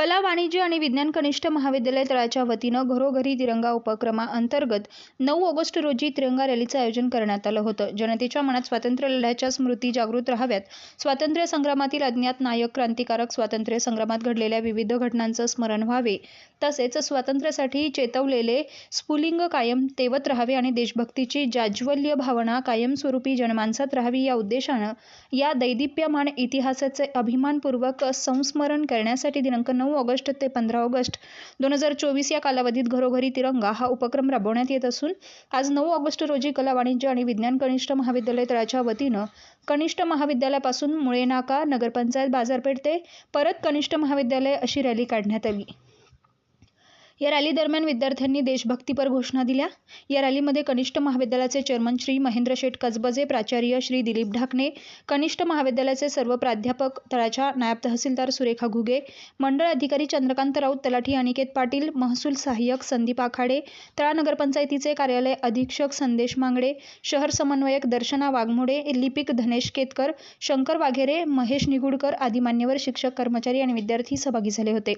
कला वाणिज्य आणि विज्ञान कनिष्ठ महाविद्यालय तळाच्या वतीनं घरोघरी तिरंगा उपक्रमाअंतर्गत नऊ ऑगस्ट रोजी तिरंगा रॅलीचं आयोजन करण्यात आलं होतं. जनतेच्या मनात स्वातंत्र्य लढ्याच्या स्मृती जागृत राहाव्यात. स्वातंत्र्य संग्रामातील अज्ञात नायक क्रांतिकारक स्वातंत्र्य संग्रामात घडलेल्या विविध घटनांचं स्मरण व्हावे. तसेच स्वातंत्र्यासाठी चेतवलेले स्फुलिंग कायम तेवत राहावे आणि देशभक्तीची जाज्वल्य भावना कायमस्वरूपी जनमानसात राहावी या उद्देशानं या दैदिप्यमान इतिहासाचे अभिमानपूर्वक संस्मरण करण्यासाठी दिनांक नऊ ऑगस्ट ते पंधरा ऑगस्ट दोन हजार चोवीस या कालावधीत घरोघरी तिरंगा हा उपक्रम राबवण्यात येत असून आज नऊ ऑगस्ट रोजी कला वाणिज्य आणि विज्ञान कनिष्ठ महाविद्यालय तळाच्या वतीनं कनिष्ठ महाविद्यालयापासून मुळे नाका नगरपंचायत बाजारपेठ ते परत कनिष्ठ महाविद्यालय अशी रॅली काढण्यात आली. या रॅली दरम्यान विद्यार्थ्यांनी देशभक्तीपर घोषणा दिल्या. या रॅलीमध्ये कनिष्ठ महाविद्यालयाचे चेअरमन श्री महेंद्र शेठ कसबजे प्राचार्य श्री दिलीप ढाकणे कनिष्ठ महाविद्यालयाचे सर्व प्राध्यापक तळाच्या नायब तहसीलदार सुरेखा घुगे मंडळ अधिकारी चंद्रकांत राऊत तलाठी अनिकेत पाटील महसूल सहाय्यक संदीप आखाडे तळा नगरपंचायतीचे कार्यालय अधीक्षक संदेश मांगडे शहर समन्वयक दर्शना वाघमोडे लिपिक धनेश केतकर शंकर वाघेरे महेश निगुडकर आदी मान्यवर शिक्षक कर्मचारी आणि विद्यार्थी सहभागी झाले होते.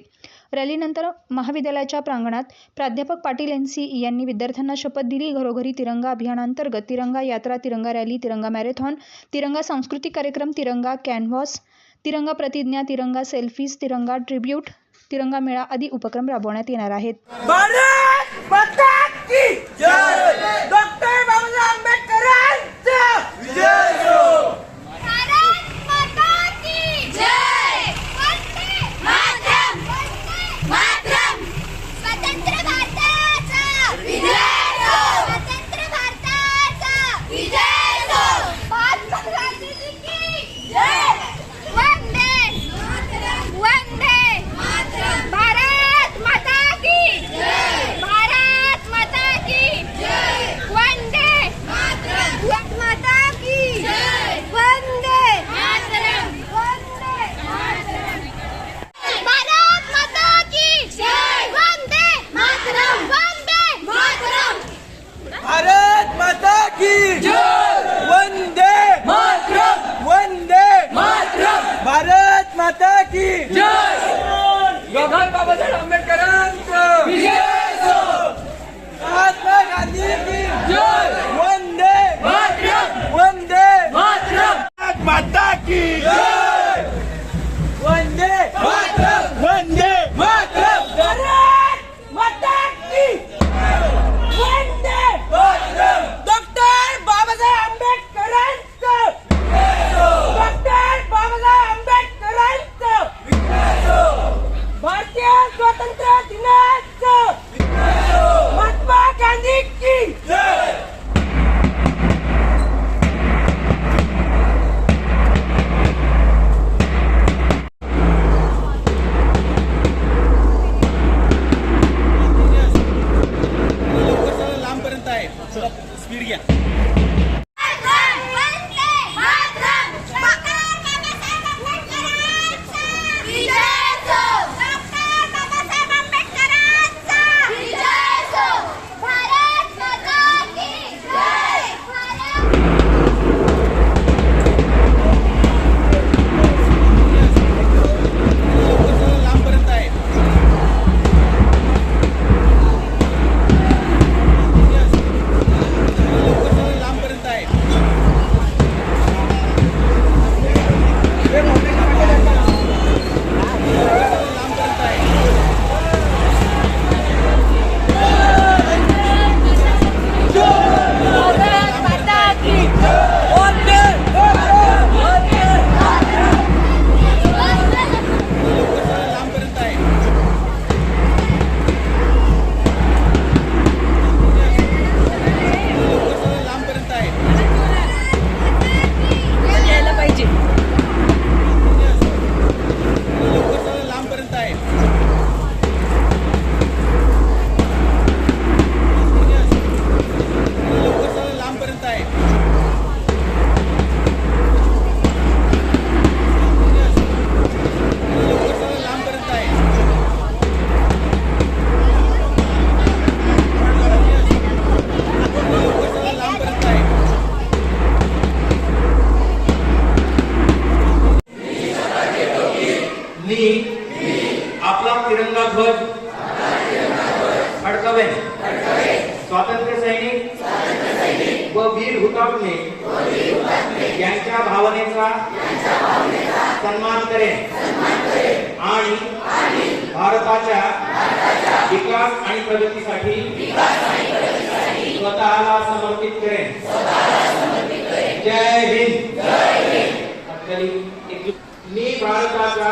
रॅलीनंतर महाविद्यालयाच्या प्रांगणात प्राध्यापक पाटील एन सी यांनी विद्यार्थ्यांना शपथ दिली. घरोघरी तिरंगा अभियानांतर्गत तिरंगा यात्रा तिरंगा रॅली तिरंगा मॅरेथॉन तिरंगा सांस्कृतिक कार्यक्रम तिरंगा कॅनव्हॉस तिरंगा प्रतिज्ञा तिरंगा सेल्फीज तिरंगा ट्रिब्यूट तिरंगा मेळा आदी उपक्रम राबवण्यात येणार आहेत. 一九 आपला तिरंगा ध्वज. फडकवेन स्वातंत्र्य सैनिक. व वीर हुतात्मे. यांच्या भावनेचा सन्मान करेन. आणि भारताच्या विकास आणि प्रगतीसाठी स्वतःला समर्पित करेन. जय हिंद. मी भारताचा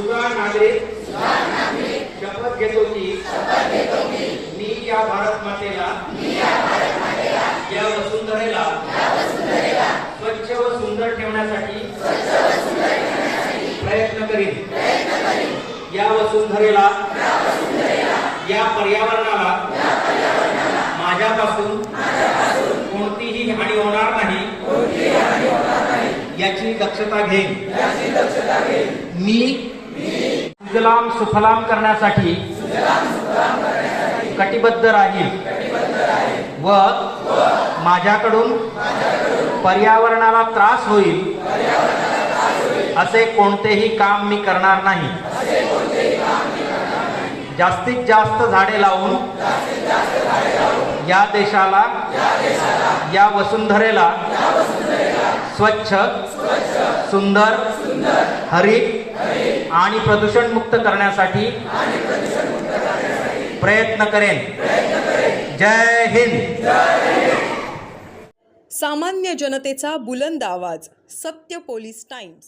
सुजाण नागरिक शपथ घेतो की मी या भारत मातेला. या वसुंधरेला. स्वच्छ व सुंदर ठेवण्यासाठी प्रयत्न करीन. या वसुंधरेला या पर्यावरणाला माझ्यापासून कोणतीही हानी होणार नाही. याची दक्षता घेईन. मी सुजलाम सुफलाम करण्यासाठी कटिबद्ध राहील व माझ्याकडून पर्यावरणाला त्रास होईल असे कोणतेही काम मी करणार नाही. जास्तीत जास्त झाडे लावून या देशाला या वसुंधरेला स्वच्छ सुंदर हरित आणि प्रदूषण मुक्त करण्यासाठी प्रयत्न करेन. जय हिंद. सामान्य जनतेचा बुलंद आवाज सत्य पोलीस टाइम्स.